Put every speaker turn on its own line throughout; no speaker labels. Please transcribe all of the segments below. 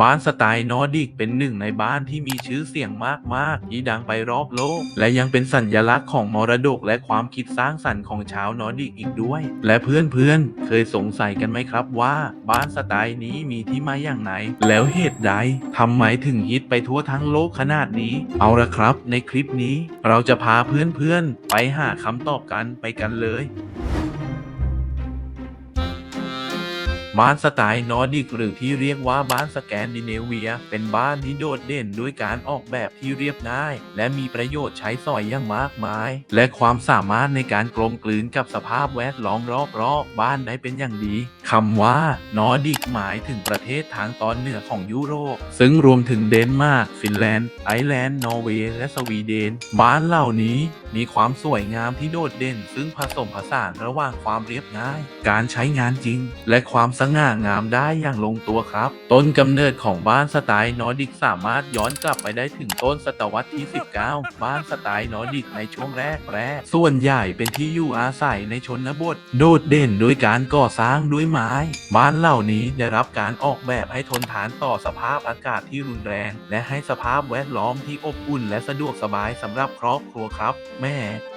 บ้านสไตล์นอร์ดิกเป็นหนึ่งในบ้านที่มีชื่อเสียงมากๆที่ดังไปรอบโลก และยังเป็นสัญลักษณ์ของมรดกและความคิดสร้างสรรค์ของชาวนอร์ดิกอีกด้วย และเพื่อนๆ เคยสงสัยกันไหมครับว่าบ้านสไตล์นี้มีที่มาอย่างไหนแล้วเหตุใดทำไมถึงฮิตไปทั่วทั้งโลกขนาดนี้ เอาละครับ ในคลิปนี้เราจะพาเพื่อนๆไปหาคำตอบกันไปกันเลย บ้านสไตล์นอร์ดิกหรือที่เรียกว่าบ้านสแกนดิเนเวีย เป็นบ้านที่โดดเด่นด้วยการออกแบบที่เรียบง่าย และมีประโยชน์ใช้สอยอย่างมากมาย และความสามารถในการกลมกลืนกับสภาพแวดล้อมรอบๆบ้านได้เป็นอย่างดี คำว่านอร์ดิกหมายถึงประเทศทางตอนเหนือของยุโรป ซึ่งรวมถึงเดนมาร์กฟินแลนด์ ไอร์แลนด์ นอร์เวย์ และสวีเดน บ้านเหล่านี้มีความสวยงามที่โดดเด่น ซึ่งผสมผสานระหว่างความเรียบง่าย การใช้งานจริง และความสง่างามได้อย่างลงตัวครับ ต้นกำเนิดของบ้านสไตล์นอร์ดิกสามารถย้อนกลับไปได้ถึงต้นศตวรรษที่ 19 บ้านสไตล์นอร์ดิกในช่วงแรกแรกส่วนใหญ่เป็นที่อยู่อาศัยในชนบท โดดเด่นโดยการก่อสร้างด้วยไม้บ้านเหล่านี้ได้รับการออกแบบให้ทนทานต่อสภาพอากาศที่รุนแรง และให้สภาพแวดล้อมที่อบอุ่น และสะดวกสบายสำหรับครอบครัวครับ แม่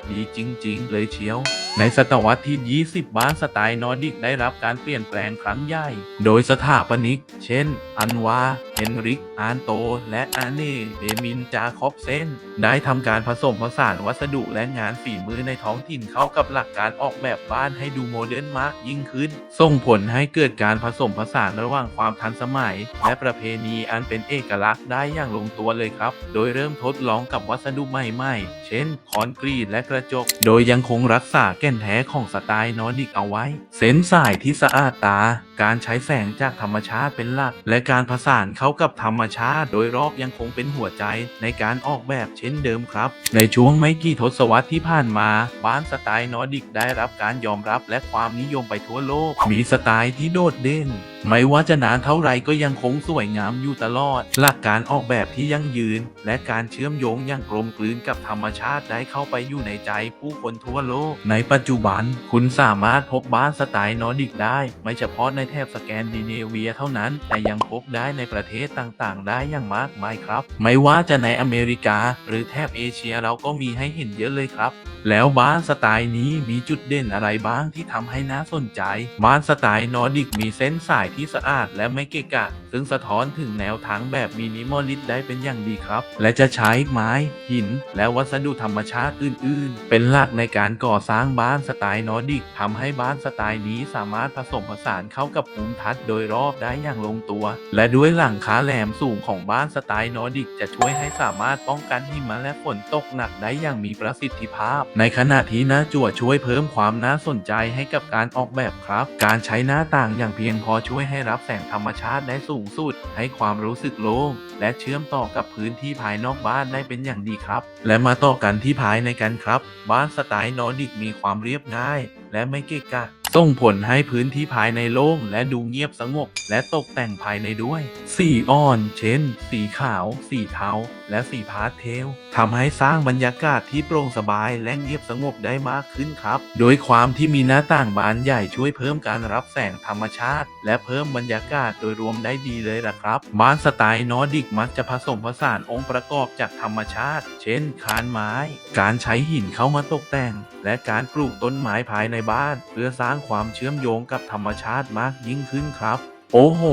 ดีจริง ๆ เลยเชียว ในศตวรรษที่ 20 บ้านสไตล์นอร์ดิกได้รับการเปลี่ยนแปลงครั้งใหญ่ โดยสถาปนิก เช่น อันวา เฮนริก อานโต และอาเน่เดมิน จาคอบเซน ได้ทำการผสมผสานวัสดุและงานฝีมือในท้องถิ่นเข้ากับหลักการออกแบบบ้านให้ดูโมเดิร์นมากยิ่งขึ้น ส่งผลให้เกิดการผสมผสานระหว่างความทันสมัย และประเพณีอันเป็นเอกลักษณ์ได้อย่างลงตัวเลยครับ โดยเริ่มทดลองกับวัสดุใหม่ๆ เช่น คอนกรีตและกระจก โดยยังคงรักษาแก่นแท้ของสไตล์นอร์ดิกเอาไว้เส้นสายที่สะอาดตาการใช้แสงจากธรรมชาติเป็นหลัก และการผสานเข้ากับธรรมชาติโดยรอบยังคงเป็นหัวใจในการออกแบบเช่นเดิมครับ ในช่วงไม่กี่ทศวรรษที่ผ่านมา บ้านสไตล์นอร์ดิกได้รับการยอมรับและความนิยมไปทั่วโลก มีสไตล์ที่โดดเด่นไม่ว่าจะนานเท่าไรก็ยังคงสวยงามอยู่ตลอด หลักการออกแบบที่ยั่งยืน และการเชื่อมโยงอย่างกลมกลืนกับธรรมชาติได้เข้าไปอยู่ในใจผู้คนทั่วโลก ในปัจจุบัน คุณสามารถพบบ้านสไตล์นอร์ดิกได้ ไม่เฉพาะในแทบสแกนดิเนเวียเท่านั้น แต่ยังพบได้ในประเทศต่างๆ ได้อย่างมากมายครับ ไม่ว่าจะในอเมริกา หรือแถบเอเชียเราก็มีให้เห็นเยอะเลยครับ แล้วบ้านสไตล์นี้มีจุดเด่นอะไรบ้างที่ทำให้น่าสนใจ บ้านสไตล์นอร์ดิกมีเส้นสายที่สะอาดและไม่เกะกะ ซึ่งสะท้อนถึงแนวทางแบบมินิมอลิสได้เป็นอย่างดีครับ และจะใช้ไม้ หิน และวัสดุธรรมชาติอื่น ๆ เป็นหลักในการก่อสร้างบ้านสไตล์นอร์ดิกทำให้บ้านสไตล์นี้สามารถผสมผสานเข้ากับภูมิทัศน์โดยรอบได้อย่างลงตัว และด้วยหลังคาแหลมสูงของบ้านสไตล์นอร์ดิกจะช่วยให้สามารถป้องกันหิมะและฝนตกหนักได้อย่างมีประสิทธิภาพ ในขณะที่หน้าจั่วช่วยเพิ่มความน่าสนใจให้กับการออกแบบครับ การใช้หน้าต่างอย่างเพียงพอช่วยให้รับแสงธรรมชาติได้สูงสุด ให้ความรู้สึกโล่งและเชื่อมต่อกับพื้นที่ภายนอกบ้านได้เป็นอย่างดีครับ และมาต่อกันที่ภายในกันครับ บ้านสไตล์นอร์ดิกมีความเรียบง่าย และไม่เกะกะ ส่งผลให้พื้นที่ภายในโล่งและดูเงียบสงบ และตกแต่งภายในด้วย สีอ่อน เช่น สีขาว สีเทา และสีพาสเทลทำให้สร้างบรรยากาศที่โปร่งสบายและเงียบสงบได้มากขึ้นครับ โดยความที่มีหน้าต่างบานใหญ่ช่วยเพิ่มการรับแสงธรรมชาติ และเพิ่มบรรยากาศโดยรวมได้ดีเลยล่ะครับ บ้านสไตล์นอร์ดิกมักจะผสมผสานองค์ประกอบจากธรรมชาติ เช่น คานไม้ การใช้หินเข้ามาตกแต่ง และการปลูกต้นไม้ภายในบ้าน เพื่อสร้างความเชื่อมโยงกับธรรมชาติมากยิ่งขึ้นครับ โอ้โห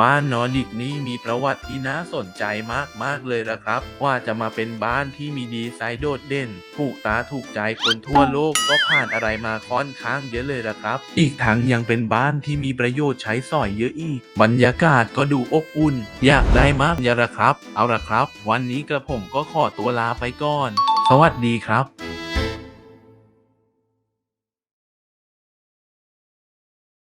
บ้านนอร์ดิกนี้มีประวัติที่น่าสนใจมากๆเลยละครับ ว่าจะมาเป็นบ้านที่มีดีไซน์โดดเด่น ถูกตาถูกใจคนทั่วโลกก็ผ่านอะไรมาค่อนข้างเยอะเลยละครับ อีกทั้งยังเป็นบ้านที่มีประโยชน์ใช้สอยเยอะอีก บรรยากาศก็ดูอบอุ่น อยากได้มากยาละครับ เอาละครับ วันนี้กระผมก็ขอตัวลาไปก่อน สวัสดีครับ